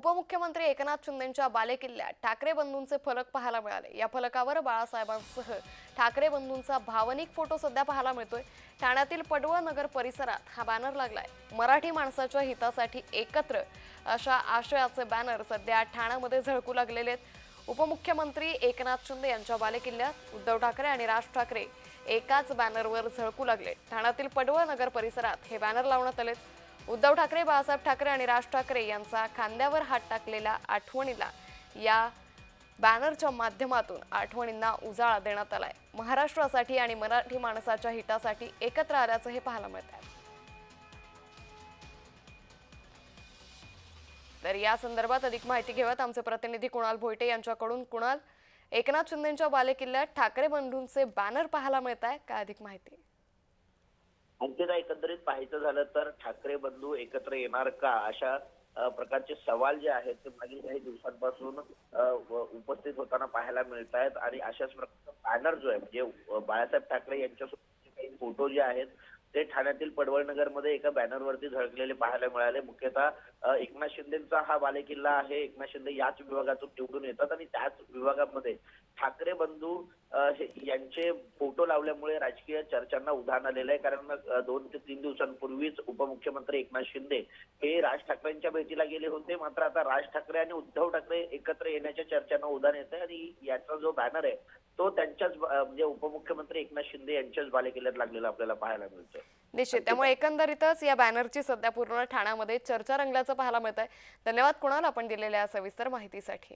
उपमुख्यमंत्री एकनाथ शिंदेंच्या बालेकिल्ल्यात ठाकरे बंधूंचे फलक पाहायला मिळाले. या फलकावर बाळासाहेबांसह ठाकरे बंधूंचा भावनिक फोटो सध्या पाहायला मिळतोय. ठाण्यातील पडवळ नगर परिसरात हा बॅनर लागलाय. मराठी माणसाच्या हितासाठी एकत्र अशा आशयाचे बॅनर सध्या ठाण्यामध्ये झळकू लागलेले आहेत. उपमुख्यमंत्री एकनाथ शिंदे यांच्या बालेकिल्ल्यात उद्धव ठाकरे आणि राज ठाकरे एकाच बॅनरवर झळकू लागले. ठाण्यातील पडवळ नगर परिसरात हे बॅनर लावण्यात आले उद्धव ठाकरे बाळासाहेब ठाकरे आणि राज ठाकरे यांचा खांद्यावर हात टाकलेल्या आठवणीला या बॅनरच्या माध्यमातून आठवणींना उजाळा देण्यात आलाय. महाराष्ट्रासाठी आणि मराठी माणसाच्या हितासाठी एकत्र आल्याचं हे पाहायला मिळत आहे तर या संदर्भात अधिक माहिती घेऊयात. आमचे प्रतिनिधी कुणाल भोयटे यांच्याकडून. कुणाल एकनाथ शिंदेच्या बालेकिल्ल्यात ठाकरे बंधूंचे बॅनर पाहायला मिळत आहे काय अधिक माहिती? अंकिता एकंदरीत पाहायचं झालं तर ठाकरे बंधू एकत्र येणार का? अशा प्रकारचे सवाल जे आहेत ते मागील काही दिवसांपासून उपस्थित होताना पाहायला मिळत आहेत आणि अशाच प्रकारचा बॅनर जो आहे म्हणजे बाळासाहेब ठाकरे यांच्यासोबतचे काही फोटो जे आहेत ते ठाण्यातील पडवळनगरमध्ये एका बॅनरवरती झळकलेले पाहायला मिळाले. मुख्यतः एकनाथ शिंदेचा हा बालेकिल्ला आहे. एकनाथ शिंदे याच विभागातून निवडून येतात आणि त्याच विभागामध्ये ठाकरे बंधू यांचे फोटो लावल्यामुळे राजकीय चर्चांना उधाण आलेलं आहे. कारण दोन ते तीन दिवसांपूर्वीच उपमुख्यमंत्री एकनाथ शिंदे हे राज ठाकरेंच्या भेटीला गेले होते. मात्र आता राज ठाकरे आणि उद्धव ठाकरे एकत्र येण्याच्या चर्चांना उधाण येत आहे आणि याचा जो बॅनर आहे तो त्यांच्याच म्हणजे उपमुख्यमंत्री एकनाथ शिंदे यांच्याच बालेकिल्ल्यात लागलेला आपल्याला पाहायला मिळतोय. निश्चित. त्यामुळे एकंदरीतच या बॅनरची सध्या पूर्ण ठाण्यामध्ये चर्चा रंगल्याचं पाहायला मिळत आहे धन्यवाद कुणाल आपण दिलेल्या सविस्तर माहितीसाठी.